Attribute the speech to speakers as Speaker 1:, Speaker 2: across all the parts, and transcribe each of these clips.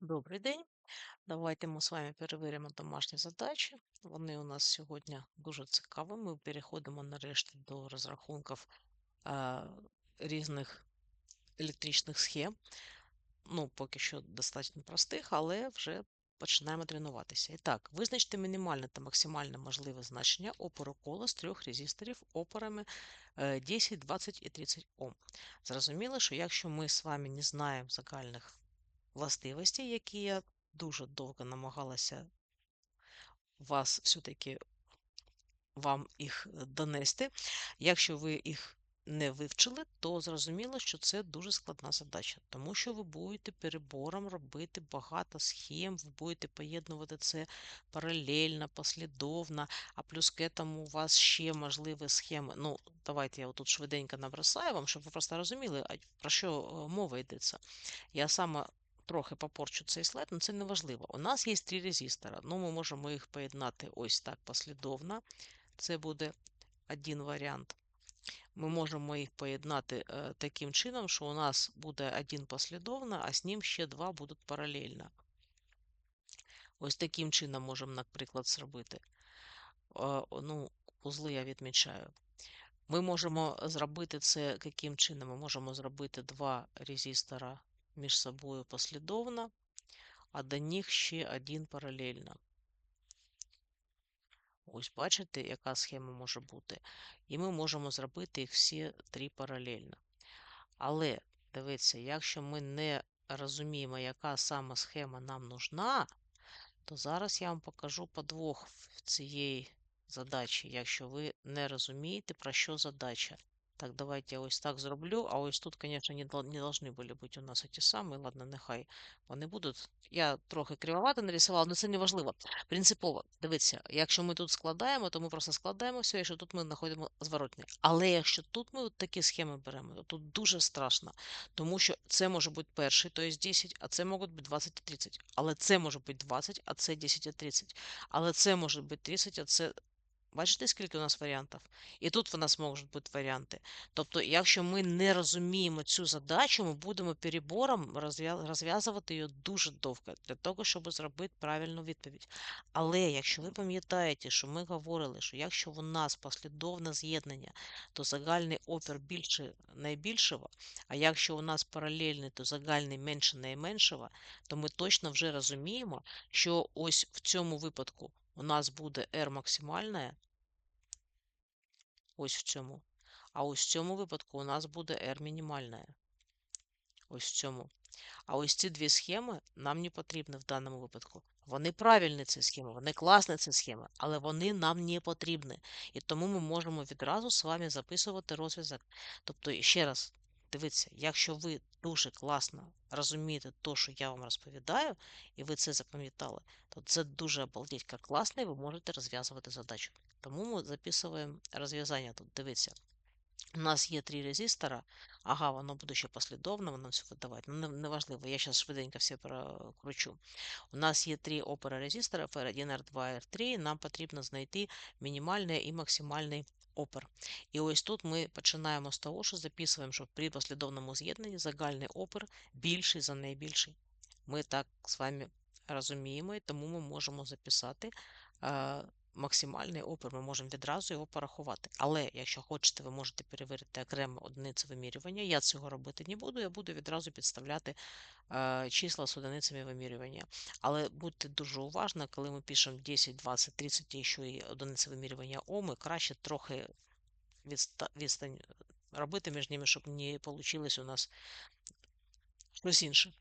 Speaker 1: Добрий день. Давайте ми з вами перевіримо домашні задачі. Вони у нас сьогодні дуже цікаві. Ми переходимо нарешті до розрахунків е, різних електричних схем. Ну, поки що достатньо простих, але вже починаємо тренуватися. І так, визначте мінімальне та максимальне можливе значення опору кола з трьох резисторів опорами е, 10, 20 і 30 Ом. Зрозуміло, що якщо ми з вами не знаємо загальних властивостей, які я дуже довго намагалася вас все-таки вам їх е, донести. Якщо ви їх не вивчили, то зрозуміло, що це дуже складна задача, тому що ви будете перебором робити багато схем, ви будете поєднувати це паралельно, послідовно, а плюс к этому у вас ще можливі схеми. Ну, давайте я тут швиденько набросаю вам, щоб ви просто розуміли, про що е, мова йдеться. Я саме трохи попорчу цей слайд, але це не важливо. У нас є три резистора. Ну, ми можемо їх поєднати ось так послідовно. Це буде один варіант. Ми можемо їх поєднати е, таким чином, що у нас буде один послідовно, а з ним ще два будуть паралельно. Ось таким чином можемо, наприклад, зробити. Е, ну, Узли я відмічаю. Ми можемо зробити це яким чином? Ми можемо зробити два резистора між собою послідовно, а до них ще один паралельно. Ось бачите, яка схема може бути. І ми можемо зробити їх всі три паралельно. Але, дивіться, якщо ми не розуміємо, яка саме схема нам нужна, то зараз я вам покажу подвох в цієї задачі, якщо ви не розумієте, про що задача. Так, давайте я ось так зроблю. А ось тут, конечно, не, должны были бути у нас ті самі. Ладно, нехай вони будуть. Я трохи кривовато нарисувала, але це не важливо. Принципово, дивіться, якщо ми тут складаємо, то ми просто складаємо все, якщо тут ми знаходимо зворотне. Але якщо тут ми от такі схеми беремо, то тут дуже страшно. Тому що це може бути перший, то є 10, а це можуть бути 20 і 30. Але це може бути 20, а це 10 і 30. Але це може бути 30, а це Бачите, скільки у нас варіантів? І тут у нас можуть бути варіанти. Тобто, якщо ми не розуміємо цю задачу, ми будемо перебором розв'язувати її дуже довго, для того, щоб зробити правильну відповідь. Але якщо ви пам'ятаєте, що ми говорили, що якщо у нас послідовне з'єднання, то загальний опір більше найбільшого, а якщо у нас паралельний, то загальний менше найменшого, то ми точно вже розуміємо, що ось в цьому випадку у нас буде R максимальне, ось в цьому. А ось в цьому випадку у нас буде R мінімальне. Ось в цьому. А ось ці дві схеми нам не потрібні в даному випадку. Вони правильні, ці схеми, вони класні ці схеми, але вони нам не потрібні. І тому ми можемо відразу з вами записувати розв'язок. Тобто, ще раз, дивіться, якщо ви дуже класно розумієте те, що я вам розповідаю, і ви це запам'ятали, то це дуже обалдеть як класно, і ви можете розв'язувати задачу. Тому ми записуємо розв'язання тут. Дивіться. У нас є три резистора. Ага, воно буде ще послідовно, воно все видавати. Ну, неважливо, не я зараз швиденько все прокручу. У нас є три опери резистора R1, R2, R3. Нам потрібно знайти мінімальний і максимальний опер. І ось тут ми починаємо з того, що записуємо, що при послідовному з'єднанні загальний опер більший за найбільший. Ми так з вами розуміємо, і тому ми можемо записати максимальний опір, ми можемо відразу його порахувати. Але якщо хочете, ви можете перевірити окремо одиниці вимірювання. Я цього робити не буду, я буду відразу підставляти е, числа з одиницями вимірювання. Але будьте дуже уважні, коли ми пишемо 10, 20, 30 і ще й одиниці вимірювання Оми, краще трохи відста відстань робити між ними, щоб не вийшло у нас щось інше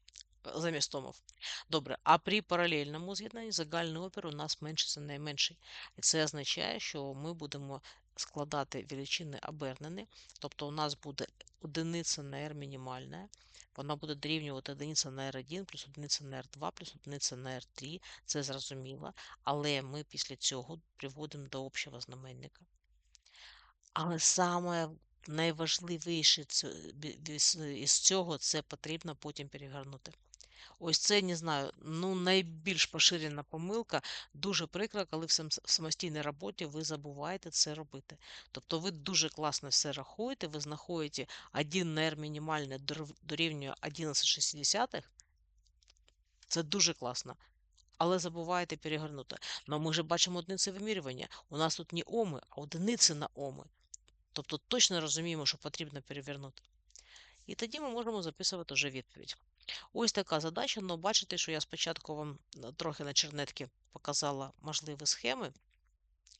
Speaker 1: замість томов. Добре, а при паралельному з'єднанні загальний опір у нас менший за найменший. І це означає, що ми будемо складати величини обернені, тобто у нас буде одиниця на R мінімальна, вона буде дорівнювати одиниця на R1 плюс одиниця на R2 плюс одиниця на R3, це зрозуміло, але ми після цього приводимо до общого знаменника. Але саме найважливіше із цього це потрібно потім перегорнути. Ось це не знаю, ну найбільш поширена помилка. Дуже прикро, коли в самостійній роботі ви забуваєте це робити. Тобто ви дуже класно все рахуєте, ви знаходите 1 на R мінімальне дорівнює 11,6, Це дуже класно. Але забуваєте перегорнути. Ну ми вже бачимо одиниці вимірювання. У нас тут не оми, а одиниці на оми. Тобто точно розуміємо, що потрібно перевернути. І тоді ми можемо записувати вже відповідь. Ось така задача, але бачите, що я спочатку вам е, трохи на чернетки показала можливі схеми.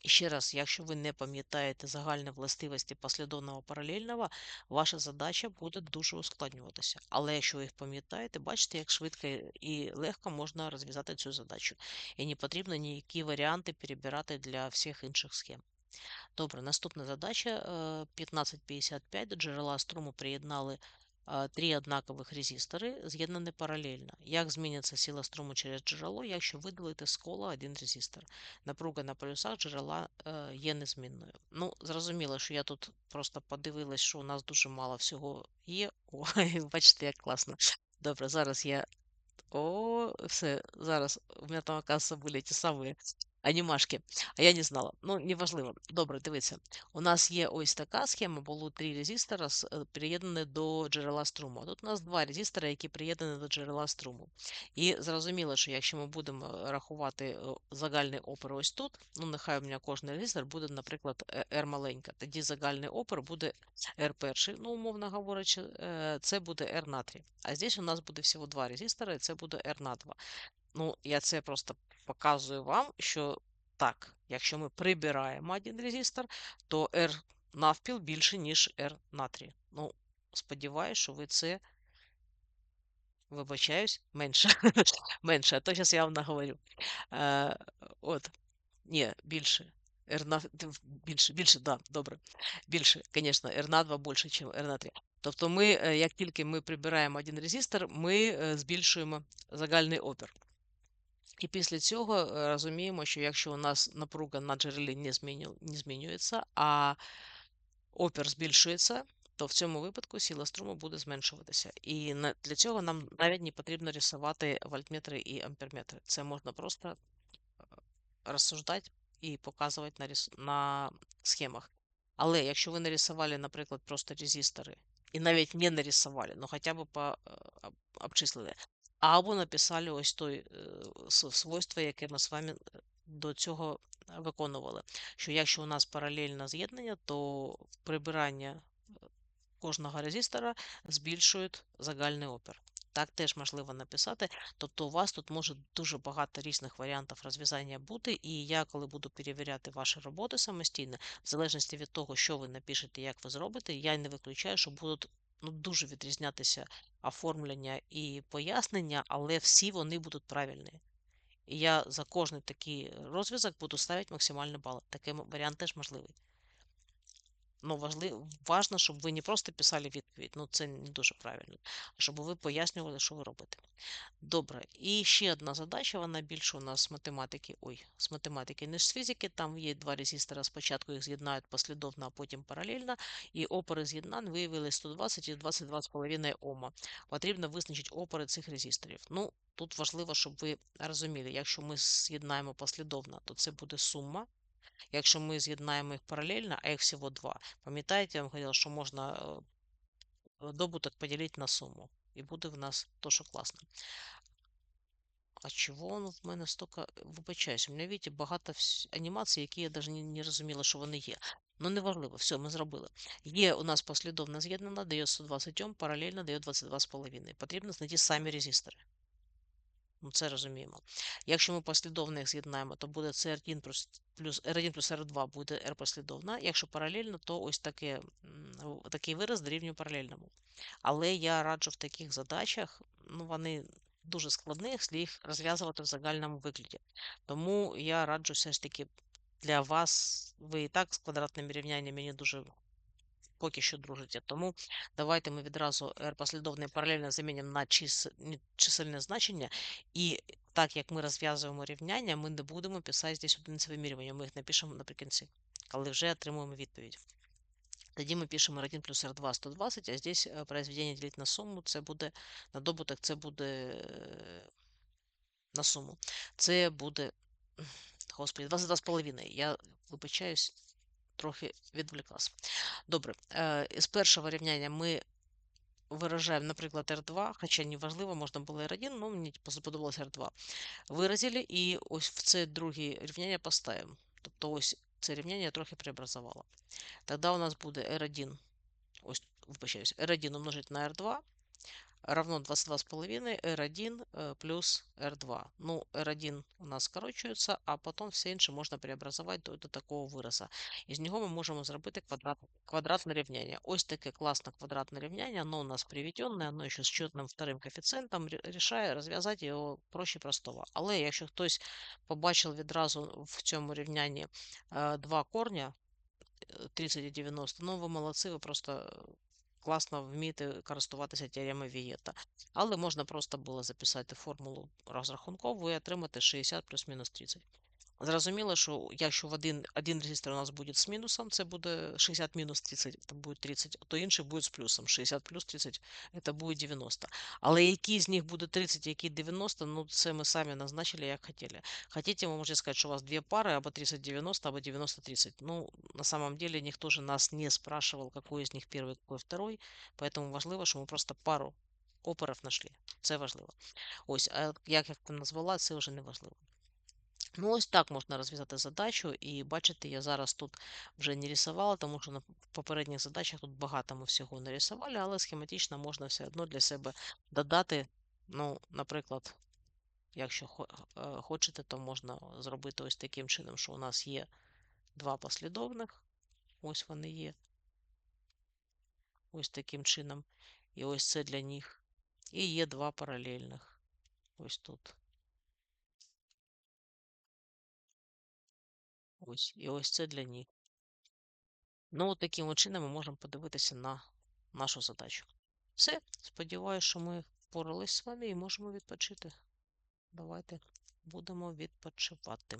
Speaker 1: І ще раз, якщо ви не пам'ятаєте загальні властивості послідовного паралельного, ваша задача буде дуже ускладнюватися. Але якщо ви їх пам'ятаєте, бачите, як швидко і легко можна розв'язати цю задачу. І не потрібно ніякі варіанти перебирати для всіх інших схем. Добре, наступна задача 1555 до джерела струму приєднали три однакових резистори, з'єднані паралельно. Як зміниться сила струму через джерело, якщо видалити з кола один резистор? Напруга на полюсах джерела е, є незмінною. Ну, зрозуміло, що я тут просто подивилась, що у нас дуже мало всього є. О, бачите, як класно. Добре, зараз я. О, все, зараз у мене там, оказывается, були ті самі анімашки, а я не знала. Ну, неважливо. Добре, дивіться. У нас є ось така схема, було три резистора е, приєднані до джерела струму. Тут у нас два резистора, які приєднані до джерела струму. І зрозуміло, що якщо ми будемо е, рахувати е, загальний опір ось тут, ну нехай у мене кожен резистор буде, наприклад, R маленька. Тоді загальний опір буде R перший, ну, умовно говорячи, це буде R на 3. А здесь у нас буде всього два резистора, і це буде R на 2. Ну, я це просто показую вам, що так, якщо ми прибираємо один резистор, то R навпіл більше, ніж R натрій. Ну, сподіваюся, що ви це вибачаюсь менше. менше, а то зараз я вам наговорю. Е, От, ні, більше. R на більше, більше, да, добре. Більше, звісно, R на 2 більше, ніж R на 3. Тобто, ми, е, як тільки ми прибираємо один резистор, ми е, збільшуємо загальний опір. І після цього е, розуміємо, що якщо у нас напруга на джерелі не зміню, не змінюється, а опір збільшується, то в цьому випадку сила струму буде зменшуватися. І для цього нам навіть не потрібно рисувати вольтметри і амперметри. Це можна просто е, розсуждати і показувати на рис... на схемах. Але якщо ви нарисували, наприклад, просто резистори, і навіть не нарисували, ну хоча б по е, обчислили, або написали ось той е, свойство, яке ми з вами е, до цього виконували. Що якщо у нас паралельне з'єднання, то прибирання е, кожного резистора збільшує загальний опір. Так теж можливо написати. Тобто у вас тут може дуже багато різних варіантів розв'язання бути, і я, коли буду перевіряти ваші роботи самостійно, в залежності від того, що ви напишете, як ви зробите, я не виключаю, що будуть ну, дуже відрізнятися оформлення і пояснення, але всі вони будуть правильні. І я за кожний такий розв'язок буду ставити максимальний бал. Такий варіант теж можливий. Ну, важливо, важно, щоб ви не просто писали відповідь, ну це не дуже правильно, а щоб ви пояснювали, що ви робите. Добре, і ще одна задача, вона більше у нас з математики. Ой, з математики, не з фізики. Там є два резистора, спочатку їх з'єднають послідовно, а потім паралельно. І опори з'єднань виявили 120 і 22,5 Ома. Потрібно визначити опори цих резисторів. Ну, тут важливо, щоб ви розуміли, якщо ми з'єднаємо послідовно, то це буде сума. Якщо ми з'єднаємо їх паралельно, а їх всього два. Пам'ятаєте, я вам говорила, що можна е, добуток поділити на суму. І буде в нас то, що класно. А чого воно в мене стільки вибачаюсь? У мене видите, багато анімацій, які я навіть не, не розуміла, що вони є. Ну, неважливо, все, ми зробили. Є у нас послідовно з'єднана, дає 120 Ом, паралельно дає 22,5. Потрібно знайти самі резистори. Ну, Це розуміємо. Якщо ми послідовно їх з'єднаємо, то буде C1 плюс, плюс R1 плюс R2 буде R послідовна. Якщо паралельно, то ось таке, такий вираз дорівнює паралельному. Але я раджу в таких задачах, ну вони дуже складні, якщо їх розв'язувати в загальному вигляді. Тому я раджу все ж таки для вас, ви і так з квадратними рівняннями не дуже поки що дружите. Тому давайте ми відразу R послідовне паралельно замінимо на чисельне значення. І так як ми розв'язуємо рівняння, ми не будемо писати здесь одиниці вимірювання. Ми їх напишемо наприкінці, коли вже отримуємо відповідь. Тоді ми пишемо R1 плюс R2 120, а здесь э, произведення ділить на суму, це буде на добуток, це буде на суму. Це буде, господи, 22,5. Я вибачаюсь, трохи відволіклась. Добре, з першого рівняння ми виражаємо, наприклад, R2, хоча не важливо, можна було R1, але мені типу, сподобалось R2. Виразили і ось в це друге рівняння поставимо. Тобто ось це рівняння трохи преобразувала. Тоді у нас буде R1, ось, вибачаюсь, R1 умножить на R2 равно 22,5 R1 э, плюс R2. Ну, R1 у нас скорочується, а потім все інше можна преобразувати до, до такого виразу. Із нього ми можемо зробити квадрат, квадратне рівняння. Ось таке класне квадратне рівняння, воно у нас приведене, воно ще з чутним вторим коефіцієнтом рішає розв'язати його проще простого. Але якщо хтось побачив відразу в цьому рівнянні е, два корня, 30 і 90, ну ви молодці, ви просто класно вміти користуватися теоремою Вієта. Але можна просто було записати формулу розрахункову і отримати 60 плюс-мінус 30. Зрозуміло, що якщо в один один резистор у нас буде з мінусом, це буде 60 мінус 30, це буде 30, то інший буде з плюсом. 60 плюс 30 це буде 90. Але який з них буде 30, який 90, ну це ми самі назначили, як хотіли. Хотите, ви можете сказати, що у вас дві пари, або 30-90, або 90-30. Ну, на самом деле, ніхто же нас не спрашивал, какой из них первый, какой второй. Поэтому важливо, що ми просто пару оперів знайшли. Це важливо. Ось, а як я там назвала, це вже не важливо. Ну, ось так можна розв'язати задачу, і бачите, я зараз тут вже не рисувала, тому що на попередніх задачах тут багато ми всього не рисували, але схематично можна все одно для себе додати. Ну, наприклад, якщо е, хочете, то можна зробити ось таким чином, що у нас є два послідовних, ось вони є. Ось таким чином. І ось це для них. І є два паралельних. Ось тут. Ось, і ось це для ні. Ну, от таким чином ми можемо подивитися на нашу задачу. Все. Сподіваюся, що ми впоралися з вами і можемо відпочити. Давайте будемо відпочивати.